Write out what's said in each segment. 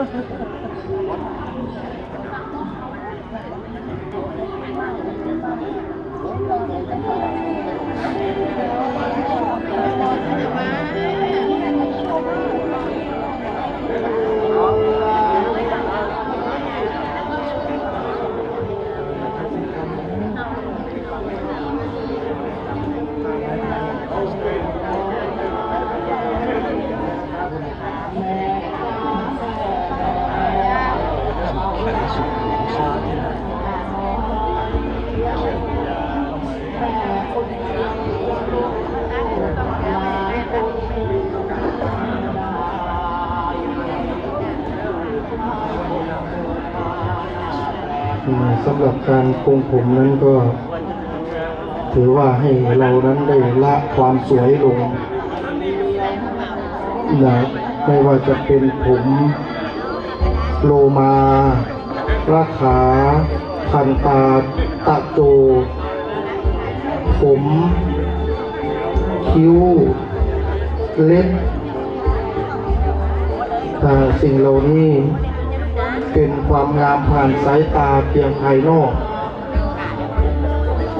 สำหรับการปรุงผมนั้นก็ ถือว่าให้เรานั้นได้ละความสวยลงนะไม่ว่าจะเป็นผมโลมาราขาพันตาตะโจ ผม คิ้ว เล็บอ่สิ่งเหล่านี้ เป็นความงามผ่านสายตาเพียงภายนอก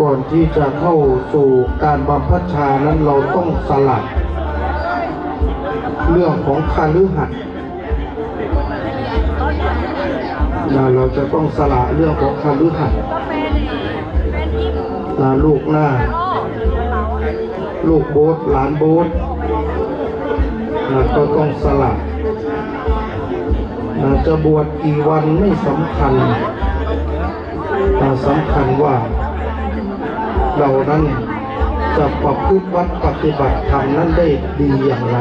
ก่อนที่จะเข้าสู่การบำเพ็ญชานั้นเราต้องสลัด เรื่องของคาลือหัดนะเราจะต้องสละเรื่องของคาลือหัดนะลูกหน้า ลูกโบสหลานโบสนะก็ต้องสละ จะบวชกี่วันไม่สำคัญแต่สำคัญว่า เรานั้นจะประพฤติวัดปฏิบัติธรรมนั้นได้ดีอย่างไร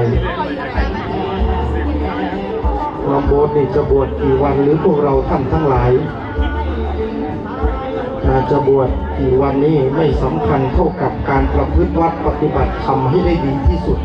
ควาโบสถ์นี่จะบวชกี่วันหรือพวกเราท่านทั้งหลายาจะบวชกี่วันนี้ไม่สำคัญเท่ากับการประพฤติวัดปฏิบัติธรรมให้ได้ดีที่สุด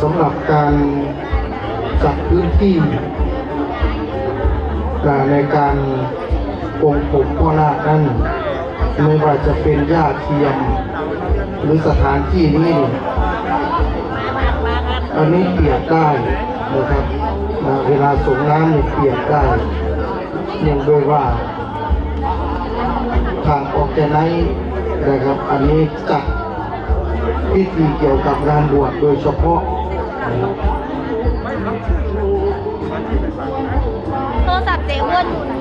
สำหรับการจัดพื้นที่นะในการปรงผมพ่อนาคนั้นไม่ว่าจะเป็นหญ้าเทียมหรือสถานที่นี้อันนี้เปียกได้นะครับนะเวลาสงน้ำนี่เปียกได้เนื่องด้วยว่า ทางออกแกไนนะครับ อันนี้จัด พิธีเกี่ยวกับงานบวชโดยเฉพาะโทรศัพท์เจ๊อ้วนอยู่น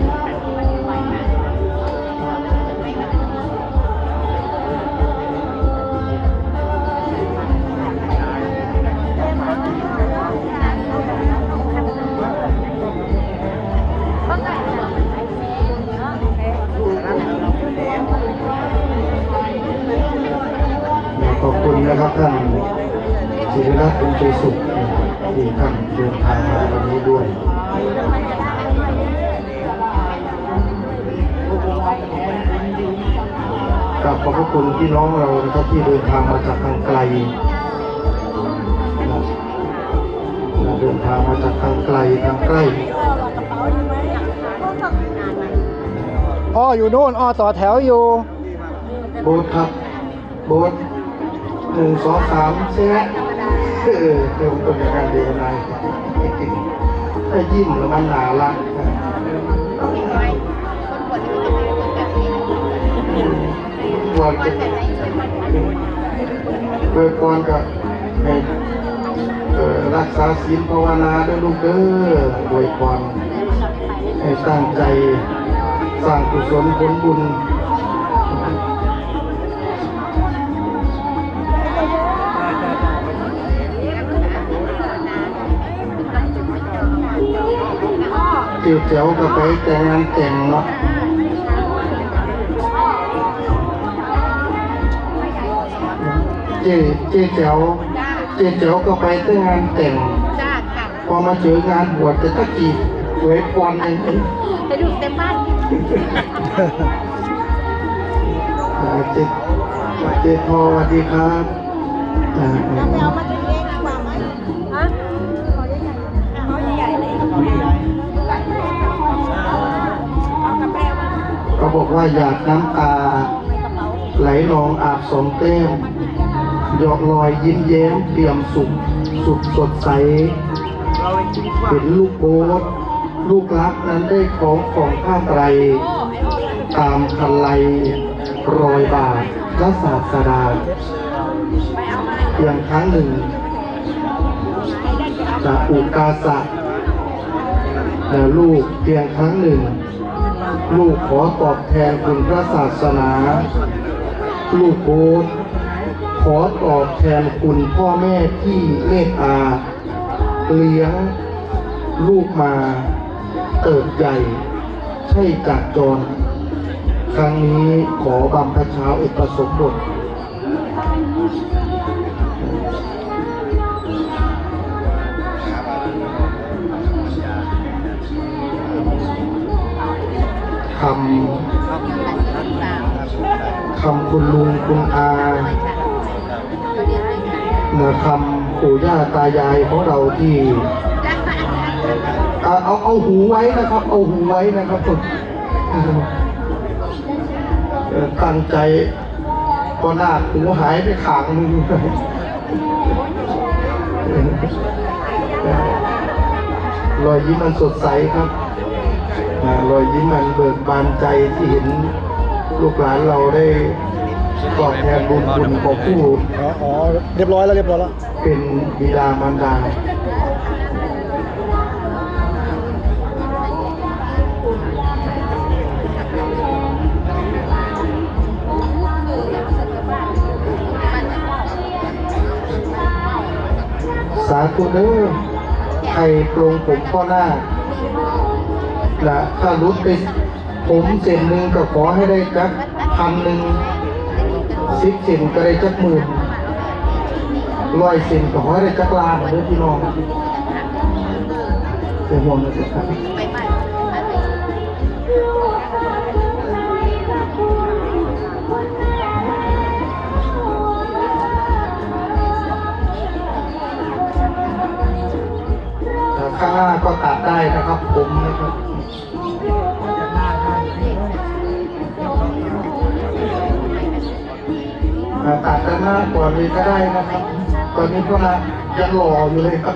ตน์บุญใจสุขที่ท่านเดินทางมาวันนี้ด้วยกับขอบพระคุณพี่น้องเรานะครับที่เดินทางมาจากทางไกลนะนะเดินทางมาจากทางไกลทางใกล้อ้ออยู่โน่นอ้อต่อแถวอยู่ โบสครับ โบสหนึ่งสองสามเซ็ต เออเดี๋ยวผมเป็นการเดียวนายถ้ยิ้มแล้วมันนารักก่อนเปิดก่อนก็ให้เอ่อรักษาศีลภาวนาด้วยลูกเด้อโดยก่อนให้ตั้งใจสร้างกุศลผลบุญ เจียวเจียวก็ไปแต่งงานแต่งเนาะเจ๊เจ๊เจียวเจ๊เจียวก็ไปแต่งงานแต่งจ้าค่ะพอมาเจองานบวชจะตะกี้สวยกวันเองไปดูเต็มบ้านอ่าเจ๊เจพอสวัสดีครับอ่า บอกว่าอยากน้ำตา ไหลนองอาบสองแต้มหยอกลอยยิ้มแย้มเปี่ยมสุขสุดสดใสเห็นลูกโบ๊ทลูกรักนั้นได้ของของข้าไตร ตามคันไลรอยบาทพระศาสดาเพียงครั้งหนึ่งจากอุกาสะ และลูกเพียงครั้งหนึ่ง ลูกขอตอบแทนคุณพระศาสนา ลูกโบ๊ทขอตอบแทนคุณพ่อแม่ที่เมตตาเลี้ยงลูกมาเติบใหญ่ใช่จากจร ครั้งนี้ขอบำพระเช้าอุปสมบท คำคำคุณลุงคุณอานะคำปู่ย่าตายายของเราที่เอาเอาเอาหูไว้นะครับ เอาหูไว้นะครับผมตั้งใจก็หน้าหูหายไปขางนึงรอยยิ้มมันสดใสครับ รอยยิ้มมันเบิกบานใจที่เห็นลูกหลานเราได้ตอบแทนบุญคุณของผู้อ๋ออ๋อเรียบร้อยแล้วเรียบร้อยแล้ว เป็นบิดามารดาสาธุเด้อใครปรงผมพ่อหน้าและถ้ารุดไปผมเส้นหนึ่งก็ขอให้ได้จักพันหนึ่งสิบเส้นก็ได้จักหมื่นร้อยเส้นก็ขอให้ได้จักล้านเด้อพี่น้องเสียห่วงนะครับ ข้างหน้าก็ตัดได้นะครับ ผมนะครับตัดด้านหน้าก่อนเลยก็ได้นะครับ ตอนนี้พวกเรายังหล่ออยู่เลยครับ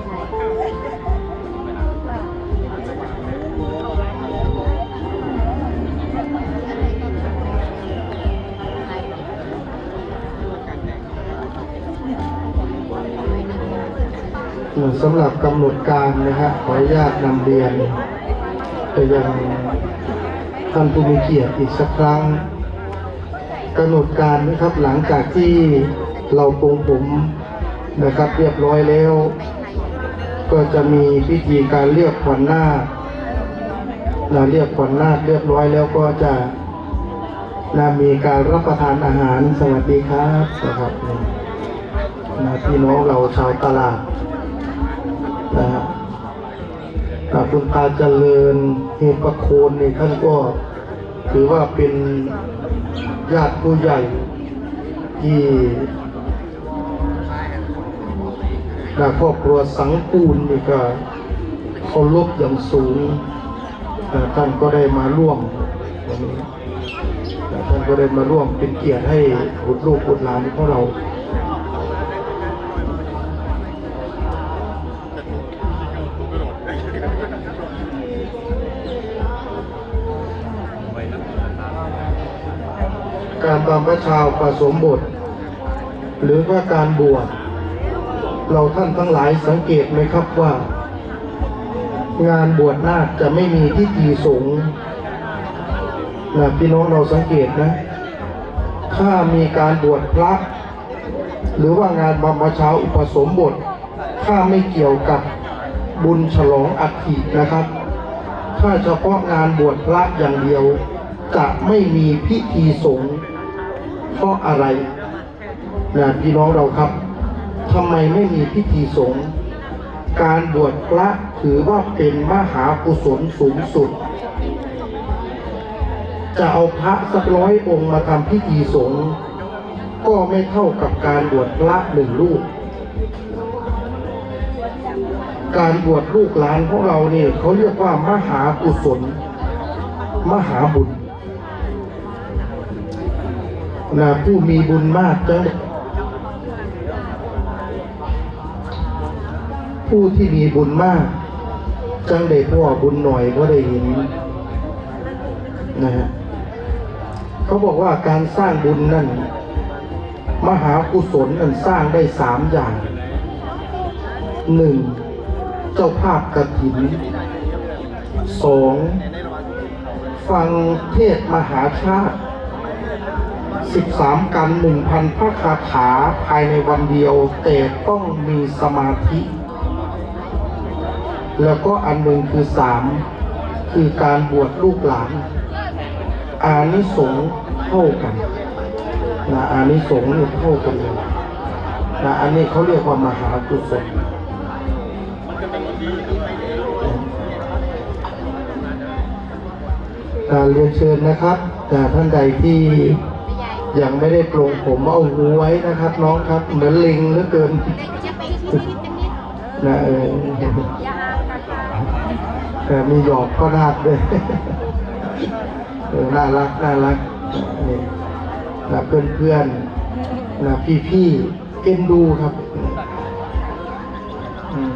สำหรับกำหนดการนะฮะขออนุญาตนำเรียนไปยังท่านผู้มีเกียรติอีกสักครั้งกำหนดการนะครับหลังจากที่เราปรงผมนะครับเรียบร้อยแล้ว ก็จะมีพิธีการเรียกขวัญนาคเราเรียกขวัญนาคเรียบร้อยแล้วก็จะนามีการรับประทานอาหารสวัสดีครับนะครับนะพี่น้องเราชาวตลาด นะฮะอ่าคุณตาเจริญเฮประโคนนี่ท่านก็ถือว่าเป็นญาติผู้ใหญ่ที่ครอบครัวสังกูลนี่ก็เคารพอย่างสูงอ่าท่านก็ได้มาร่วมอาท่านก็ได้มาร่วมเป็นเกียรติให้บุตรลูกบุตรหลานของเรา การบำพระชาวประสมบท หรือว่าการบวชเราท่านทั้งหลายสังเกตไหมครับว่า งานบวชนาคจะไม่มีพิธีสงฆ์นะพี่น้องเราสังเกตนะ ถ้ามีการบวชพระ หรือว่างานบำเพ็ญเช้าอุปสมบท ถ้าไม่เกี่ยวกับบุญฉลองอัฐินะครับ ถ้าเฉพาะงานบวชพระอย่างเดียวจะไม่มีพิธีสงฆ์ เพราะอะไรนะพี่น้องเราครับทำไมไม่มีพิธีสงฆ์การบวชพระถือว่าเป็นมหากุศลสูงสุด จะเอาพระสักร้อยองค์มาทำพิธีสงฆ์ก็ไม่เท่ากับการบวชพระหนึ่งรูป การบวชลูกหลานของเราเนี่ยเขาเรียกว่ามหากุศล มหาบุญ นะผู้มีบุญมากจังผู้ที่มีบุญมาก จังได้พ่อบุญหน่อยก็ได้เห็นนะฮะเขาบอกว่าการสร้างบุญนั่น มหากุศลนั้นสร้างได้สามอย่างหนึ่งเจ้าภาพกฐินสองฟังเทศมหาชาติ สิบสามกันหนึ่งพันพระคาถาภายในวันเดียว แต่ต้องมีสมาธิ แล้วก็อันหนึ่งคือสามคือการบวชลูกหลาน อานิสงส์เท่ากันนะอานิสงส์นี่เท่ากันเลยนะอันนี้เขาเรียกว่ามหากุศลการเรียนเชิญนะครับแต่ท่านใดที่ ยังไม่ได้ปลงผมเอาหูไว้นะครับ น้องครับ เหมือนลิงเหลือเกินจะไปคิดนิดจะนิดนะเอออย่าห่างกันค่ะแต่มีหยอกก็น่ารักด้วยเออน่ารักน่ารักนี่นะเพื่อนเพื่อนๆนะพี่พี่ๆเอ็นดูครับ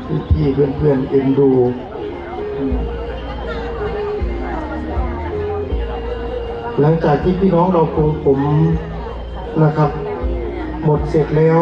พี่พี่เพื่อนเพื่อนๆเอ็นดู หลังจากที่พี่น้องเราปรงผมนะครับ หมดเสร็จแล้ว